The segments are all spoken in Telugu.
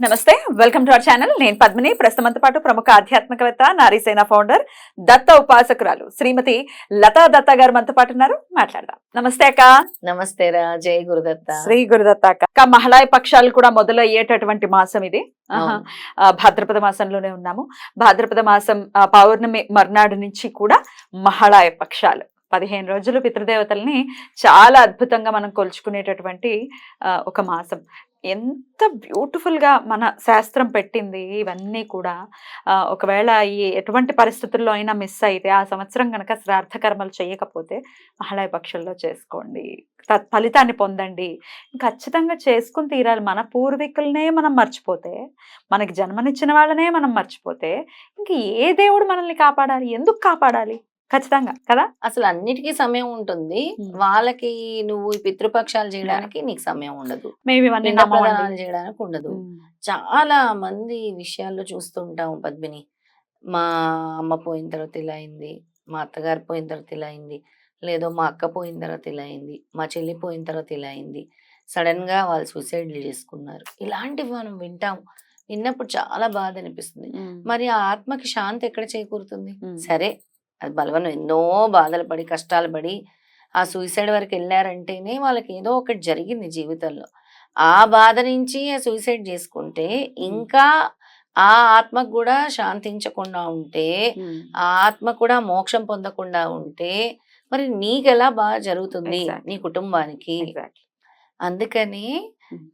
నమస్తే వెల్కమ్ టు అవర్ ఛానల్. నేను పద్మిని. ప్రస్తుతంతో పాటు ప్రముఖ ఆధ్యాత్మికవేత్త నారీసేన ఫౌండర్ దత్త ఉపాసకురాలు శ్రీమతి లతా దత్త గారు మనతో పాటు ఉన్నారు. మాట్లాడదాం. నమస్తే అక్క. నమస్తే రా. జై గురుదత్త. శ్రీ గురుదత్త అక్క. మహిళా పక్షాలు కూడా మొదలయ్యేటటువంటి మాసం ఇది. భాద్రపద మాసంలోనే ఉన్నాము. భాద్రపద మాసం పౌర్ణమి మర్నాడు నుంచి కూడా మహాళాయ పక్షాలు. పదిహేను రోజులు పితృదేవతల్ని చాలా అద్భుతంగా మనం కొలుచుకునేటటువంటి ఆ, ఒక మాసం. ఎంత బ్యూటిఫుల్గా మన శాస్త్రం పెట్టింది ఇవన్నీ కూడా. ఒకవేళ ఈ ఎటువంటి పరిస్థితుల్లో అయినా మిస్ అయితే ఆ సంవత్సరం కనుక శ్రాద్ధ కర్మలు చేయకపోతే మహాళాయ పక్షుల్లో చేసుకోండి. తత్ ఫలితాన్ని పొందండి. ఖచ్చితంగా చేసుకుని తీరాలి. మన పూర్వీకులనే మనం మర్చిపోతే మనకి జన్మనిచ్చిన వాళ్ళనే మనం మర్చిపోతే ఇంక ఏ దేవుడు మనల్ని కాపాడాలి? ఎందుకు కాపాడాలి? ఖచ్చితంగా కదా? అసలు అన్నిటికీ సమయం ఉంటుంది. వాళ్ళకి నువ్వు ఈ పితృపక్షాలు చేయడానికి నీకు సమయం ఉండదు. ప్రదానాలు చేయడానికి ఉండదు. చాలా మంది విషయాల్లో చూస్తుంటాం పద్మిని. మా అమ్మ పోయిన తర్వాత ఇలా అయింది మా అత్తగారు పోయిన తర్వాత ఇలా అయింది లేదో మా అక్క పోయిన తర్వాత ఇలా అయింది మా చెల్లి పోయిన తర్వాత ఇలా అయింది. సడన్గా వాళ్ళు సూసైడ్లు చేసుకున్నారు. ఇలాంటివి మనం వింటాం. విన్నప్పుడు చాలా బాధ అనిపిస్తుంది. మరి ఆ ఆత్మకి శాంతి ఎక్కడ చేకూరుతుంది. సరే అది బలవనం ఎన్నో బాధలు పడి కష్టాలు పడి ఆ సూసైడ్ వరకు వెళ్ళారంటేనే వాళ్ళకి ఏదో ఒకటి జరిగింది జీవితంలో ఆ బాధ నుంచి ఆ సూసైడ్ చేసుకుంటే ఇంకా ఆ ఆత్మకు కూడా శాంతించకుండా ఉంటే. ఆ ఆత్మ కూడా మోక్షం పొందకుండా ఉంటే మరి నీకెలా బాగా జరుగుతుంది. నీ కుటుంబానికి. అందుకని.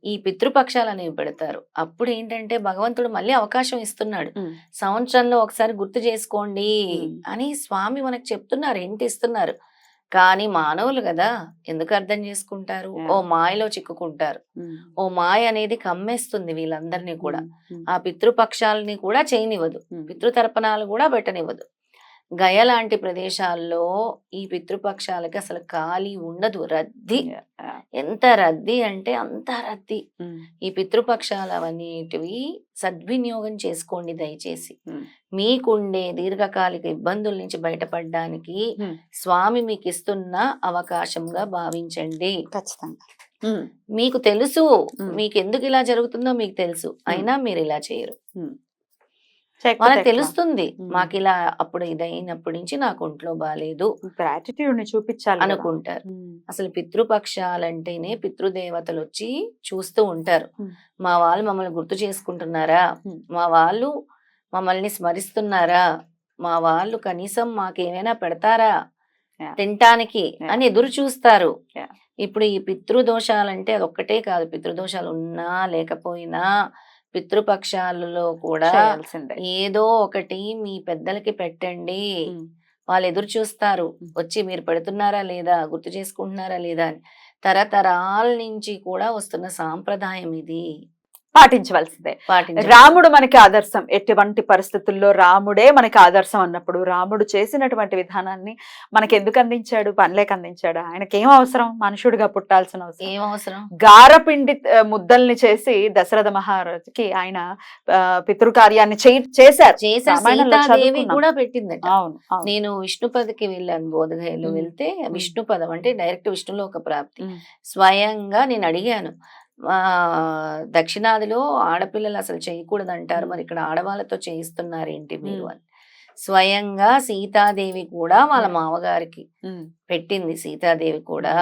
ఈ పితృపక్షాలు అనేవి పెడతారు అప్పుడు ఏంటంటే భగవంతుడు మళ్ళీ అవకాశం ఇస్తున్నాడు. సంవత్సరంలో ఒకసారి గుర్తు చేసుకోండి. అని స్వామి మనకు చెప్తున్నారు ఏంటి ఇస్తున్నారు కానీ మానవులు కదా ఎందుకు అర్థం చేసుకుంటారు. ఓ మాయలో చిక్కుకుంటారు. ఓ మాయ అనేది కమ్మేస్తుంది వీళ్ళందరినీ కూడా. ఆ పితృపక్షాలని కూడా చేయనివ్వదు. పితృతర్పణాలు కూడా పెట్టనివ్వదు గయ లాంటి ప్రదేశాల్లో ఈ పితృపక్షాలకి అసలు ఖాళీ ఉండదు రద్దీ. ఎంత రద్దీ అంటే అంత రద్దీ. ఈ పితృపక్షాలు అవన్నిటివి సద్వినియోగం చేసుకోండి దయచేసి. మీకుండే దీర్ఘకాలిక ఇబ్బందుల నుంచి బయటపడడానికి. స్వామి మీకు ఇస్తున్న అవకాశంగా భావించండి ఖచ్చితంగా. మీకు తెలుసు. మీకు ఎందుకు ఇలా జరుగుతుందో మీకు తెలుసు అయినా మీరు ఇలా చేయరు ఎట్లా? తెలుస్తుంది. మాకు ఇలా అప్పుడు ఇదైనప్పటి నుంచి నాకు ఒంట్లో బాగాలేదు Gratitude ని చూపించాలి. అనుకుంటారు. అసలు పితృపక్షాలంటేనే పితృదేవతలు వచ్చి చూస్తూ ఉంటారు. మా వాళ్ళు మమ్మల్ని గుర్తు చేసుకుంటున్నారా. మా వాళ్ళు మమ్మల్ని స్మరిస్తున్నారా మా వాళ్ళు కనీసం మాకేమైనా పెడతారా. తినటానికి. అని ఎదురు చూస్తారు. ఇప్పుడు ఈ పితృదోషాలంటే అది ఒక్కటే కాదు పితృదోషాలు ఉన్నా లేకపోయినా పితృపక్షాలలో కూడా ఏదో ఒకటి మీ పెద్దలకి పెట్టండి. వాళ్ళు ఎదురు చూస్తారు. వచ్చి మీరు పెడుతున్నారా లేదా? గుర్తు చేసుకుంటున్నారా లేదా? అని. తరతరాల నుంచి కూడా వస్తున్న సాంప్రదాయం ఇది. పాటించవలసిందే. రాముడు మనకి ఆదర్శం. ఎటువంటి పరిస్థితుల్లో రాముడే మనకి ఆదర్శం అన్నప్పుడు రాముడు చేసినటువంటి విధానాన్ని మనకి ఎందుకు అందించాడు? పనిలేక అందించాడు? ఆయనకి ఏం అవసరం? మనుషుడిగా పుట్టాల్సిన అవసరం. ఏం అవసరం? గారపిండి ముద్దల్ని చేసి దశరథ మహారాజుకి ఆయన పితృకార్యాన్ని చేశారు. కూడా పెట్టిందట. అవును. నేను విష్ణుపదకి వెళ్ళాను బోధగయలో. వెళ్తే విష్ణుపదం అంటే డైరెక్ట్ విష్ణులో ఒక ప్రాప్తి. స్వయంగా నేను అడిగాను. దక్షిణాదిలో ఆడపిల్లలు అసలు చేయకూడదు అంటారు మరి ఇక్కడ ఆడవాళ్ళతో చేయిస్తున్నారు ఏంటి మీరు. అని స్వయంగా సీతాదేవి కూడా వాళ్ళ. మామగారికి. పెట్టింది సీతాదేవి కూడా.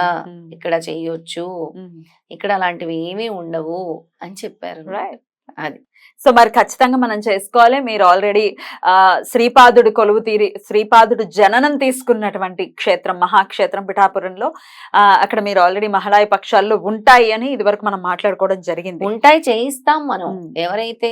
ఇక్కడ చెయ్యొచ్చు ఉమ్. ఇక్కడ అలాంటివి ఏమీ ఉండవు అని చెప్పారు రైట్ అది. సో మరి ఖచ్చితంగా మనం చేసుకోవాలి. మీరు ఆల్రెడీ ఆ శ్రీపాదుడు కొలువు తీరి శ్రీపాదుడు జననం తీసుకున్నటువంటి క్షేత్రం మహాక్షేత్రం పిఠాపురంలో ఆ అక్కడ మీరు ఆల్రెడీ మహళాయ పక్షాల్లో ఉంటాయి అని ఇదివరకు మనం మాట్లాడుకోవడం జరిగింది. ఉంటాయి చేయిస్తాం మనం. ఎవరైతే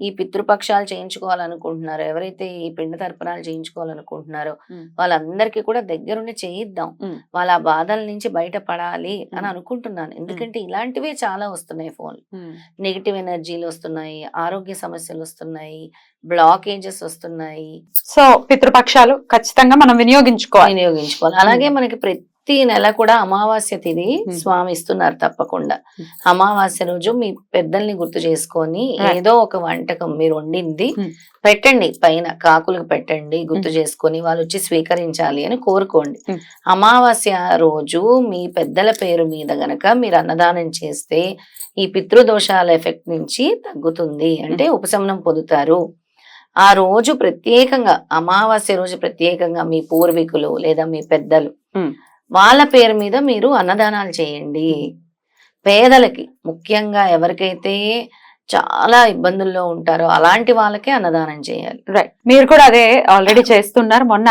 ఈ పితృపక్షాలు చేయించుకోవాలనుకుంటున్నారో ఎవరైతే ఈ పిండ తర్పణాలు చేయించుకోవాలనుకుంటున్నారో. వాళ్ళందరికీ కూడా దగ్గరుండి చేయిద్దాం. వాళ్ళ ఆ బాధల నుంచి బయటపడాలి అని. అనుకుంటున్నాను ఎందుకంటే ఇలాంటివే చాలా వస్తున్నాయి ఫోన్. నెగిటివ్ ఎనర్జీలు వస్తున్నాయి ఆరోగ్య సమస్యలు వస్తున్నాయి బ్లాకేజెస్ వస్తున్నాయి సో పితృపక్షాలు ఖచ్చితంగా మనం వినియోగించుకోవాలి వినియోగించుకోవాలి అలాగే మనకి ప్రతి ప్రతి నెల కూడా అమావాస్య తిథి Hmm. స్వామి ఇస్తున్నారు తప్పకుండా. అమావాస్య రోజు మీ పెద్దల్ని గుర్తు చేసుకొని. ఏదో ఒక వంటకం మీరు వండింది. పెట్టండి పైన కాకులకు పెట్టండి గుర్తు చేసుకొని వాళ్ళు వచ్చి స్వీకరించాలి అని కోరుకోండి. అమావాస్య రోజు మీ పెద్దల పేరు మీద గనక మీరు అన్నదానం చేస్తే ఈ పితృదోషాల ఎఫెక్ట్ నుంచి తగ్గుతుంది అంటే ఉపశమనం పొందుతారు ఆ రోజు ప్రత్యేకంగా అమావాస్య రోజు ప్రత్యేకంగా మీ పూర్వీకులు లేదా మీ పెద్దలు. వాళ్ళ పేరు మీద మీరు అన్నదానాలు చేయండి. పేదలకి ముఖ్యంగా ఎవరికైతే చాలా ఇబ్బందుల్లో ఉంటారో అలాంటి వాళ్ళకే అన్నదానం చేయాలి. రైట్ మీరు కూడా అదే ఆల్రెడీ చేస్తున్నారు. మొన్న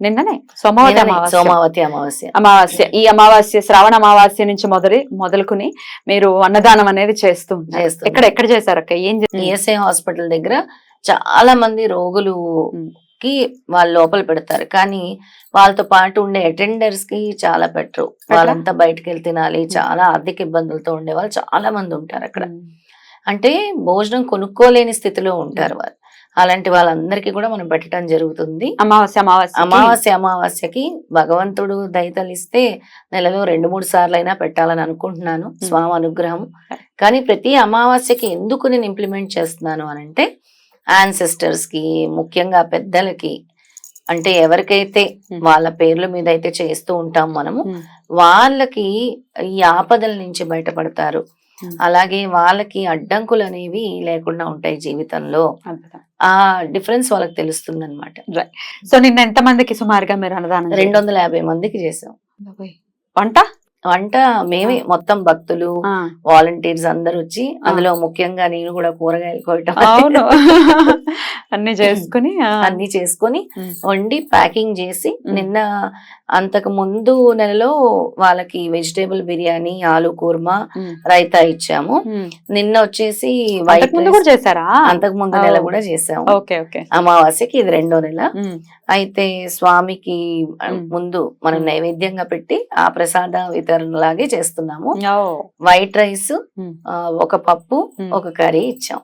నిన్ననే సోమవతి అమావాస్య. సోమావతి అమావాస్య. అమావాస్య. ఈ అమావాస్య శ్రావణ అమావాస్య నుంచి మొదలు మొదలుకుని మీరు అన్నదానం అనేది చేస్తూ. ఎక్కడ ఎక్కడ చేశారు అక్క? ఏం? ఈఎస్ఐ హాస్పిటల్ దగ్గర చాలా మంది రోగులు. కి వాళ్ళు లోపల పెడతారు. కానీ వాళ్ళతో పాటు ఉండే అటెండర్స్కి చాలా పెట్టరు వాళ్ళంతా బయటకు వెళ్ళి తినాలి చాలా ఆర్థిక ఇబ్బందులతో ఉండే వాళ్ళు చాలా మంది ఉంటారు అక్కడ. అంటే భోజనం కొనుక్కోలేని స్థితిలో ఉంటారు వాళ్ళు. అలాంటి వాళ్ళందరికీ కూడా మనం పెట్టడం జరుగుతుంది. అమావాస్య అమావాస్య అమావాస్య అమావాస్యకి భగవంతుడు దయతలిస్తే నెలలో రెండు మూడు సార్లు అయినా పెట్టాలని అనుకుంటున్నాను. స్వామి అనుగ్రహం. కానీ ప్రతి అమావాస్యకి ఎందుకు నేను ఇంప్లిమెంట్ చేస్తున్నాను అని అంటే ancestors కి ముఖ్యంగా పెద్దలకి అంటే ఎవరికైతే. వాళ్ళ పేర్ల మీద అయితే చేస్తూ ఉంటాం మనము. వాళ్ళకి ఈ ఆపదల నుంచి బయటపడతారు. అలాగే వాళ్ళకి అడ్డంకులు అనేవి లేకుండా ఉంటాయి జీవితంలో. ఆ డిఫరెన్స్ వాళ్ళకి తెలుస్తుంది అనమాట సో నిన్న ఎంత మందికి సుమారుగా మీరు అన్నదానం రెండు వందల యాభై మందికి చేసాం? వంట వంట మేమే మొత్తం భక్తులు వాలంటీర్స్ అందరు వచ్చి అందులో ముఖ్యంగా నేను కూడా కూరగాయలు కోయటం అవును అన్ని చేసుకుని అన్ని చేసుకొని. వండి ప్యాకింగ్ చేసి. నిన్న అంతకు ముందు నెలలో వాళ్ళకి వెజిటేబుల్ బిర్యానీ ఆలు కూర్మా. రైతా ఇచ్చాము. నిన్న వచ్చేసి వైట్ అంతకు ముందు కూడా చేశారా అంతకు ముందు నెల. కూడా చేసాము అమావాస్యకి ఇది రెండో నెల. అయితే స్వామికి. ముందు మనం. నైవేద్యంగా పెట్టి ఆ ప్రసాద వితరణ లాగే చేస్తున్నాము వైట్ రైస్. ఒక పప్పు. ఒక కర్రీ ఇచ్చాం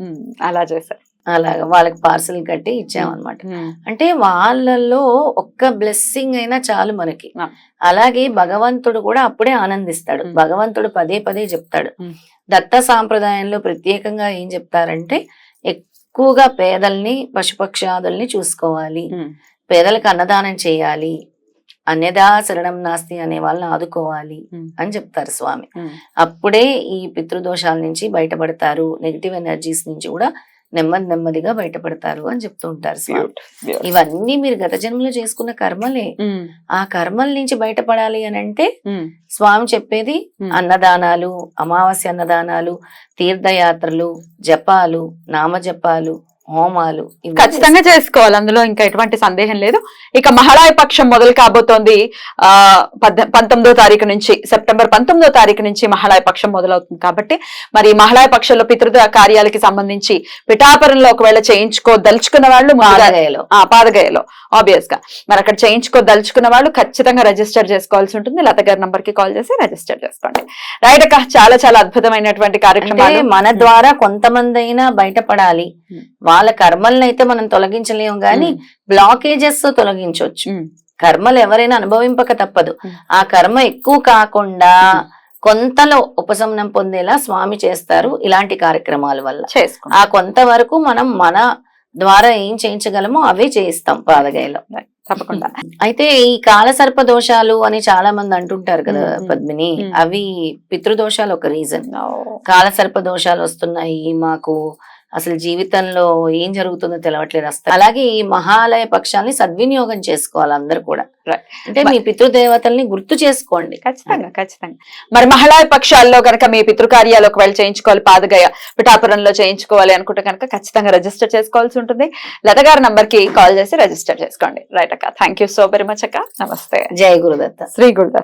ఉమ్. అలా చేశారు అలాగా వాళ్ళకి పార్సల్ కట్టి ఇచ్చాం అనమాట ఉమ్. అంటే వాళ్ళల్లో ఒక్క బ్లెస్సింగ్ అయినా చాలు మనకి. అలాగే భగవంతుడు కూడా అప్పుడే ఆనందిస్తాడు. భగవంతుడు పదే పదే చెప్తాడు. దత్త సాంప్రదాయంలో ప్రత్యేకంగా ఏం చెప్తారంటే ఎక్కువగా పేదల్ని పశుపక్షాదుల్ని చూసుకోవాలి. పేదలకు అన్నదానం చేయాలి అన్యదా శరణం నాస్తి అనే వాళ్ళని ఆదుకోవాలి. అని చెప్తారు స్వామి. అప్పుడే ఈ పితృదోషాల నుంచి బయటపడతారు నెగిటివ్ ఎనర్జీస్ నుంచి కూడా నెమ్మది నెమ్మదిగా బయటపడతారు అని చెప్తూ ఉంటారు స్వామి. ఇవన్నీ మీరు గత జన్మలో చేసుకున్న కర్మలే. ఆ కర్మల నుంచి బయటపడాలి అని అంటే. స్వామి చెప్పేది. అన్నదానాలు అమావాస్య అన్నదానాలు తీర్థయాత్రలు జపాలు నామజపాలు హోమాలు ఖచ్చితంగా చేసుకోవాలి. అందులో ఇంకా ఎటువంటి సందేహం లేదు. ఇక మహాళాయ పక్షం మొదలు కాబోతోంది. ఆ పంతొమ్మిదో తారీఖు నుంచి సెప్టెంబర్ పంతొమ్మిదో తారీఖు నుంచి మహాళాయ పక్షం మొదలవుతుంది కాబట్టి మరి మహాళాయ పక్షంలో పితృద కార్యాలకి సంబంధించి పిఠాపురంలో ఒకవేళ చేయించుకోదలుచుకున్న వాళ్ళు ముందుగా పాదగయలో. ఆ పాదగయలో ఆబ్వియస్గా. మరి అక్కడ చేయించుకోదలుచుకున్న వాళ్ళు ఖచ్చితంగా రిజిస్టర్ చేసుకోవాల్సి ఉంటుంది. లత గారి నంబర్కి కాల్ చేసి రిజిస్టర్ చేసుకోండి. రైట్ అక్క చాలా చాలా అద్భుతమైనటువంటి కార్యక్రమాలు. మన ద్వారా కొంతమంది అయినా బయటపడాలి. వాళ్ళ కర్మల్ని అయితే మనం తొలగించలేము గాని. బ్లాకేజెస్ తొలగించవచ్చు. కర్మలు ఎవరైనా అనుభవింపక తప్పదు. ఆ కర్మ ఎక్కువ కాకుండా. కొంతలో ఉపశమనం పొందేలా స్వామి చేస్తారు ఇలాంటి కార్యక్రమాల వల్ల ఆ కొంత వరకు మనం మన ద్వారా ఏం చేయించగలమో అవే చేయిస్తాం పాదగయలో తప్పకుండా అయితే ఈ కాలసర్ప దోషాలు అని చాలా మంది అంటుంటారు కదా. పద్మిని. అవి పితృదోషాలు ఒక రీజన్. కాలసర్ప దోషాలు వస్తున్నాయి మాకు అసలు జీవితంలో ఏం జరుగుతుందో తెలవట్లేదు అసలు అలాగే ఈ మహాలయ పక్షాల్ని సద్వినియోగం చేసుకోవాలి అందరు కూడా. అంటే మీ పితృదేవతల్ని గుర్తు చేసుకోండి. ఖచ్చితంగా ఖచ్చితంగా. మరి మహిళా పక్షాల్లో కనుక మీ పితృకార్యాలు ఒకవేళ చేయించుకోవాలి పాదగయ పిఠాపురంలో చేయించుకోవాలి అనుకుంటే కనుక ఖచ్చితంగా రిజిస్టర్ చేసుకోవాల్సి ఉంటుంది. లత గారి నంబర్కి కాల్ చేసి రిజిస్టర్ చేసుకోండి. రైట్ అక్క. Thank you so very much అక్క. నమస్తే. జయ గురుదత్త. శ్రీ గురుదత్